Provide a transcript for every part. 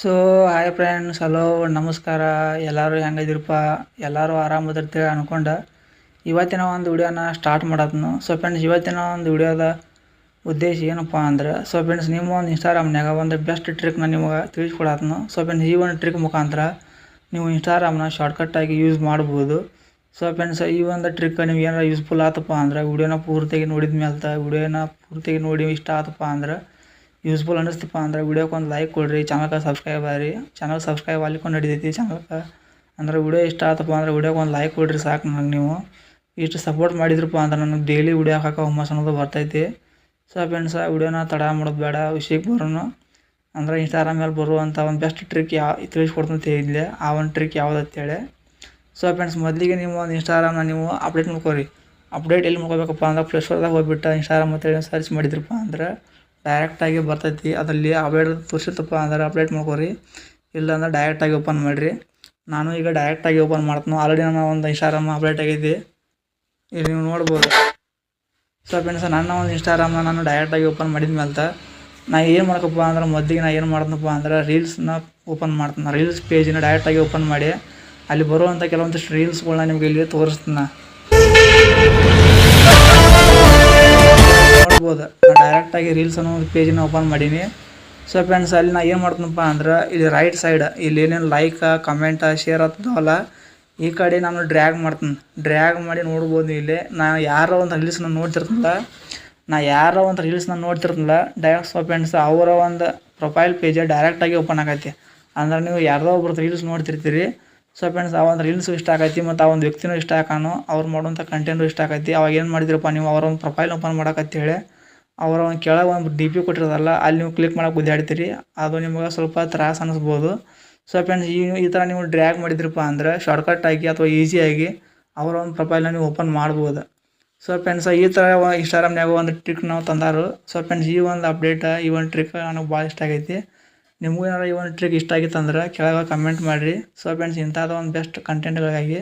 So hi friends hello ನಮಸ್ಕಾರ. ಎಲ್ಲರೂ ಹೆಂಗದಿರಪ್ಪ ಎಲ್ಲರೂ ಆರಾಮದಿರ್ತೀವಿ ಅನ್ಕೊಂಡೆ. ಇವತ್ತಿನ ಒಂದು ವಿಡಿಯೋನ ಸ್ಟಾರ್ಟ್ ಮಾಡತ್ನು ಸೊ ಫ್ರೆಂಡ್ಸ್ ಇವತ್ತಿನ ಒಂದು ವಿಡಿಯೋದ ಉದ್ದೇಶ ಏನಪ್ಪ ಅಂದ್ರೆ ಸೊ ಫ್ರೆಂಡ್ಸ್ ನಿಮ್ಮ ಒಂದು ಇನ್ಸ್ಟಾಗ್ರಾಮ್ನಾಗ ಒಂದು ಬೆಸ್ಟ್ ಟ್ರಿಕ್ನ ನಿಮಗೆ ತಿಳಿಸ್ಕೊಡತ್ನು ಸೊ ಫ್ರೆಂಡ್ಸ್ ಈ ಒಂದು ಟ್ರಿಕ್ ಮುಖಾಂತರ ನೀವು ಇನ್ಸ್ಟಾಗ್ರಾಮ್ನ ಶಾರ್ಟ್ಕಟ್ಟಾಗಿ ಯೂಸ್ ಮಾಡ್ಬೋದು. ಸೊ ಫ್ರೆಂಡ್ಸ್ ಈ ಒಂದು ಟ್ರಿಕ್ ನಿಮ್ಗೆ ಏನಾರ ಯೂಸ್ಫುಲ್ ಆತಪ್ಪ ಅಂದ್ರೆ, ವಿಡಿಯೋನ ಪೂರ್ತಿಯಾಗಿ ನೋಡಿದ ಮೇಲೆ ವಿಡಿಯೋನ ಪೂರ್ತಿಯಾಗಿ ನೋಡಿ ಇಷ್ಟ ಆತಪ್ಪ ಅಂದ್ರೆ ಯೂಸ್ಫುಲ್ ಅನ್ನಿಸ್ತಪ್ಪ ಅಂದ್ರೆ ವಿಡಿಯೋಕ್ಕೆ ಒಂದು ಲೈಕ್ ಕೊಡಿರಿ ಚಾನಲ್ಗೆ ಸಬ್ಸ್ಕ್ರೈಬ್ ಆಗಿರಿ. ಚಾನಲ್ ಸಬ್ಸ್ಕ್ರೈಬ್ ಅಲ್ಲಿಕೊಂಡು ನಡಿತೈತಿ ಚಾನಲ್ಗೆ ಅಂದ್ರೆ ವಿಡಿಯೋ ಇಷ್ಟ ಆತಪ್ಪ ಅಂದ್ರೆ ವಿಡಿಯೋಗೆ ಒಂದು ಲೈಕ್ ಕೊಡ್ರಿ ಸಾಕು ನನಗೆ ನೀವು. ಇಷ್ಟು ಸಪೋರ್ಟ್ ಮಾಡಿದ್ರಪ್ಪ ಅಂದ್ರೆ ನನಗೆ ಡೈಲಿ ವಿಡಿಯೋ ಹಾಕೋ ಹುಮ್ಮಸ್ ಅನ್ನೋದು ಬರ್ತೈತಿ. ಸೊ ಫ್ರೆಂಡ್ಸ ವಿಡಿಯೋನ ತಡ ಮಾಡೋದು ಬೇಡ, ವಿಷಯಕ್ಕೆ ಬರೋನು. ಅಂದ್ರೆ ಇನ್ಸ್ಟಾಗ್ರಾಮ್ ಮೇಲೆ ಬರುವಂಥ ಒಂದು ಬೆಸ್ಟ್ ಟ್ರಿಕ್ ಯಾವ ತಿಳಿಸ್ಕೊಡ್ತಂತ ಹೇಳಿದ್ಲೆ. ಆ ಒಂದು ಟ್ರಿಕ್ ಯಾವ್ದು ಅಂತೇಳಿ ಸೊ ಫ್ರೆಂಡ್ಸ್ ಮೊದಲಿಗೆ ನೀವು ಒಂದು ಇನ್ಸ್ಟಾಗ್ರಾಮ್ನ ನೀವು ಅಪ್ಡೇಟ್ ಮಾಡ್ಕೋರಿ. ಅಪ್ಡೇಟ್ ಎಲ್ಲಿ ಮಾಡ್ಕೋಬೇಕಪ್ಪ ಅಂದ್ರೆ ಪ್ಲೇಸ್ಟೋರ್ದಾಗ ಹೋಗ್ಬಿಟ್ಟು ಇನ್ಸ್ಟಾಗ್ರಾಮ್ ಅಂತೇಳಿ ಸರ್ಚ್ ಮಾಡಿದ್ರಪ್ಪ ಅಂದ್ರೆ ಡೈರೆಕ್ಟಾಗಿ ಬರ್ತೈತಿ. ಅದರಲ್ಲಿ ಅಪ್ಡೇಟ್ ತೋರಿಸಿರ್ತಪ್ಪ ಅಂದ್ರೆ ಅಪ್ಡೇಟ್ ಮಾಡ್ಕೊರಿ. ಇಲ್ಲಾಂದ್ರೆ ಡೈರೆಕ್ಟಾಗಿ ಓಪನ್ ಮಾಡಿರಿ. ನಾನು ಈಗ ಡೈರೆಕ್ಟಾಗಿ ಓಪನ್ ಮಾಡ್ತೀನಿ. ಆಲ್ರೆಡಿ ನನ್ನ ಒಂದು ಇನ್ಸ್ಟಾಗ್ರಾಮ್ ಅಪ್ಡೇಟ್ ಆಗೈತಿ. ಇಲ್ಲಿ ನೀವು ನೋಡ್ಬೋದು. ಸೊ ಫ್ರೆಂಡ್ಸ್ ನನ್ನ ಒಂದು ಇನ್ಸ್ಟಾಗ್ರಾಮ್ನ ನಾನು ಡೈರೆಕ್ಟಾಗಿ ಓಪನ್ ಮಾಡಿದ ಮೇಲೆ ನಾ ಏನು ಮಾಡ್ಕಪ್ಪ ಅಂದ್ರೆ ಮೊದಲಿಗೆ ನಾ ಏನು ಮಾಡ್ತೀನಪ್ಪ ಅಂದ್ರೆ ರೀಲ್ಸ್ನ ಓಪನ್ ಮಾಡ್ತೀನಿ. ರೀಲ್ಸ್ ಪೇಜಿನ ಡೈರೆಕ್ಟಾಗಿ ಓಪನ್ ಮಾಡಿ. ಅಲ್ಲಿ ಬರುವಂಥ ಕೆಲವೊಂದಿಷ್ಟು ರೀಲ್ಸ್ಗಳನ್ನ ನಿಮಗೆ ಇಲ್ಲಿ ತೋರಿಸ್ತೀನಿ. ನೋಡ್ಬೋದು. ನಾನು ಡೈರೆಕ್ಟಾಗಿ ರೀಲ್ಸ್ ಅನ್ನೋ ಒಂದು ಪೇಜನ್ನ ಓಪನ್ ಮಾಡೀನಿ. ಸೊ ಫ್ರೆಂಡ್ಸ್ ಅಲ್ಲಿ ನಾ ಏನು ಮಾಡ್ತೀನಪ್ಪ ಅಂದ್ರೆ, ಇಲ್ಲಿ ರೈಟ್ ಸೈಡ್ ಇಲ್ಲಿ ಏನೇನು ಲೈಕ್ ಕಮೆಂಟ್ ಶೇರ್ ಆಗ್ತದವಲ್ಲ ಈ ಕಡೆ ನಾನು ಡ್ರ್ಯಾಗ್ ಮಾಡ್ತೀನಿ. ಡ್ರ್ಯಾಗ್ ಮಾಡಿ ನೋಡ್ಬೋದು ಇಲ್ಲಿ. ನಾ ಯಾರೋ ಒಂದು ರೀಲ್ಸ್ನ ನೋಡ್ತಿರ್ತಲ್ಲ ನಾ ಯಾರೋ ಒಂದು ರೀಲ್ಸ್ನ ನೋಡ್ತಿರ್ತಲ್ಲ ಡೈರೆಕ್ಟ್ ಸೊ ಫ್ರೆಂಡ್ಸ್ ಅವರ ಒಂದು ಪ್ರೊಫೈಲ್ ಪೇಜ್ ಡೈರೆಕ್ಟಾಗಿ ಓಪನ್ ಆಗೈತಿ. ಅಂದ್ರೆ ನೀವು ಯಾರ್ದೋ ಒಬ್ರದ್ದು ರೀಲ್ಸ್ ನೋಡ್ತಿರ್ತೀರಿ. ಸೊ ಫ್ರೆಂಡ್ಸ್ ಆ ಒಂದು ರೀಲ್ಸು ಇಷ್ಟ ಆಗೈತಿ ಮತ್ತು ಆ ಒಂದು ವ್ಯಕ್ತಿನೂ ಇಷ್ಟ ಆಕಾನು ಅವ್ರು ಮಾಡುವಂಥ ಕಂಟೆಂಟು ಇಷ್ಟ ಆಗೈತಿ. ಅವಾಗ ಏನು ಮಾಡಿದ್ರಪ್ಪ ನೀವು ಅವರ ಒಂದು ಪ್ರೊಫೈಲ್ ಓಪನ್ ಹೇಳಿ ಅವರ ಒಂದು ಕೆಳಗೆ ಒಂದು ಡಿ ಪಿ ಕೊಟ್ಟಿರೋದಲ್ಲ, ಅಲ್ಲಿ ನೀವು ಕ್ಲಿಕ್ ಮಾಡಕ್ಕೆ ಗುದ್ದಾಡ್ತೀರಿ, ಅದು ನಿಮಗೆ ಸ್ವಲ್ಪ ತ್ರಾಸ ಅನ್ನಿಸ್ಬೋದು ಸೊ ಫ್ರೆಂಡ್ಸ್ ಈ ಈ ಥರ ನೀವು ಡ್ರ್ಯಾಗ್ ಮಾಡಿದ್ರಪ್ಪ ಅಂದ್ರೆ ಶಾರ್ಟ್ಕಟ್ಟಾಗಿ ಅಥವಾ ಈಸಿಯಾಗಿ ಅವರ ಒಂದು ಪ್ರೊಫೈಲ್ನ ನೀವು ಓಪನ್ ಮಾಡ್ಬೋದು. ಸೊ ಫ್ರೆಂಡ್ಸ್ ಈ ಥರ ಇನ್ಸ್ಟಾಗ್ರಾಮ್ನಾಗ ಒಂದು ಟ್ರಿಕ್ ನಾವು ತಂದಾರು. ಸೊ ಫ್ರೆಂಡ್ಸ್ ಈ ಒಂದು ಅಪ್ಡೇಟ್ ಈ ಒಂದು ಟ್ರಿಕ್ ನನಗೆ ಭಾಳ ಇಷ್ಟ ಆಗೈತಿ. ನಿಮಗೂ ಏನಾರು ಈ ಒಂದು ಟ್ರಿಕ್ ಇಷ್ಟ ಆಗಿತ್ತು ಅಂದ್ರೆ ಕೆಳಗೆ ಕಮೆಂಟ್ ಮಾಡಿರಿ. ಸೊ ಫ್ರೆಂಡ್ಸ್ ಇಂಥದ್ದು ಒಂದು ಬೆಸ್ಟ್ ಕಂಟೆಂಟ್ಗಳಿಗಾಗಿ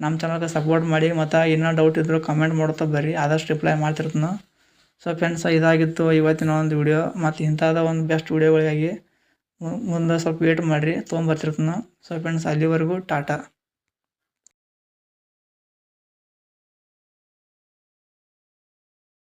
ನಮ್ಮ ಚಾನಲ್ಗೆ ಸಪೋರ್ಟ್ ಮಾಡಿ ಮತ್ತು ಏನೋ ಡೌಟ್ ಇದ್ದರೂ ಕಮೆಂಟ್ ಮಾಡ್ತಾ ಬರ್ರಿ. ಆದಷ್ಟು ರಿಪ್ಲೈ ಮಾಡ್ತಿರ್ತೀನಿ. ಸೊ ಫ್ರೆಂಡ್ಸ್ ಇದಾಗಿತ್ತು ಇವತ್ತಿನ ಒಂದು ವಿಡಿಯೋ ಮತ್ತು ಇಂಥದ ಒಂದು ಬೆಸ್ಟ್ ವಿಡಿಯೋಗಳಿಗಾಗಿ ಮುಂದೆ ಸ್ವಲ್ಪ ವೇಟ್ ಮಾಡಿರಿ ತೊಗೊಂಬರ್ತಿರ್ತೀನಿ ಸೊ ಫ್ರೆಂಡ್ಸ್ ಅಲ್ಲಿವರೆಗೂ ಟಾಟಾ.